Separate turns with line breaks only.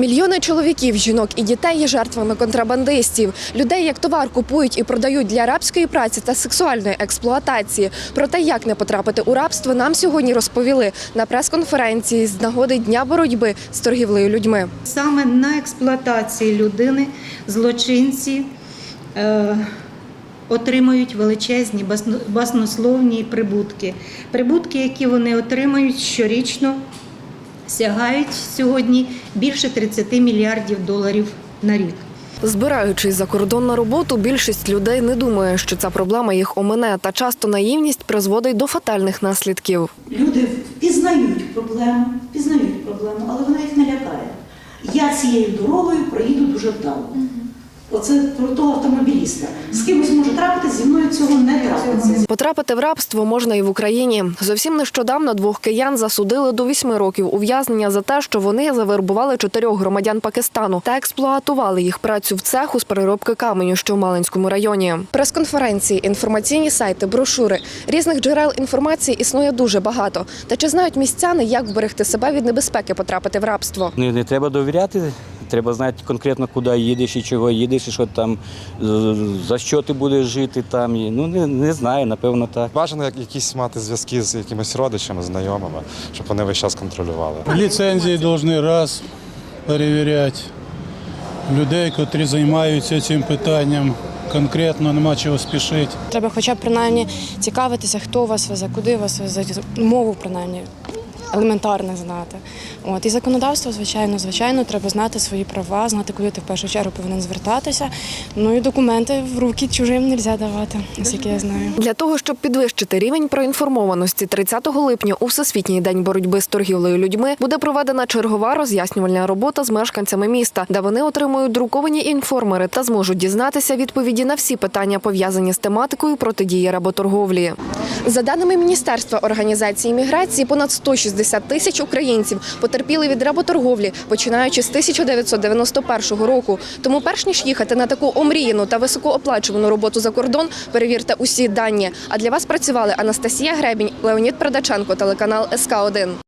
Мільйони чоловіків, жінок і дітей є жертвами контрабандистів. Людей як товар купують і продають для рабської праці та сексуальної експлуатації. Про те, як не потрапити у рабство, нам сьогодні розповіли на прес-конференції з нагоди дня боротьби з торгівлею людьми.
Саме на експлуатації людини злочинці е, отримують величезні басно- баснословні прибутки. Прибутки, які вони отримають щорічно, сягають сьогодні більше 30 мільярдів доларів на рік.
Збираючись за кордон на роботу, більшість людей не думає, що ця проблема їх омине, та часто наївність призводить до фатальних наслідків.
Люди впізнають проблему, впізнають проблему, але вона їх не лякає. Я цією дорогою проїду дуже вдало. Оце про того автомобіліста. З кимось може трапитися, зі мною цього не трапиться.
Потрапити в рабство можна і в Україні. Зовсім нещодавно двох киян засудили до вісьми років ув'язнення за те, що вони завербували чотирьох громадян Пакистану та експлуатували їх працю в цеху з переробки каменю, що в Малинському районі. Прес-конференції, інформаційні сайти, брошури різних джерел інформації існує дуже багато. Та чи знають містяни, як вберегти себе від небезпеки потрапити в рабство?
Не, не треба довіряти, треба знати конкретно, куди їдеш і чого їдеш, і що там, за що ти будеш жити там. І, Ну, не, не знаю, напевно, так.
Бажано як- якісь мати зв'язки з якимись родичами, знайомими, щоб вони весь час контролювали.
Ліцензії повинні раз перевіряти. Людей, котрі займаються цим питанням, конкретно нема чого спішити.
Треба хоча б принаймні цікавитися, хто вас везе, куди вас везе, мову принаймні елементарно знати. От і законодавство, звичайно, звичайно, треба знати свої права, знати, куди ти в першу чергу повинен звертатися. Ну і документи в руки чужим не можна давати, наскільки я знаю.
Для того, щоб підвищити рівень проінформованості, 30 липня у Всесвітній день боротьби з торгівлею людьми буде проведена чергова роз'яснювальна робота з мешканцями міста, де вони отримують друковані інформери та зможуть дізнатися відповіді на всі питання, пов'язані з тематикою протидії работорговлі. За даними Міністерства організації міграції, понад 160 тисяч українців потерпіли від работорговлі, починаючи з 1991 року. Тому, перш ніж їхати на таку омріяну та високооплачувану роботу за кордон, перевірте усі дані. А для вас працювали Анастасія Гребінь, Леонід Продаченко, телеканал СК 1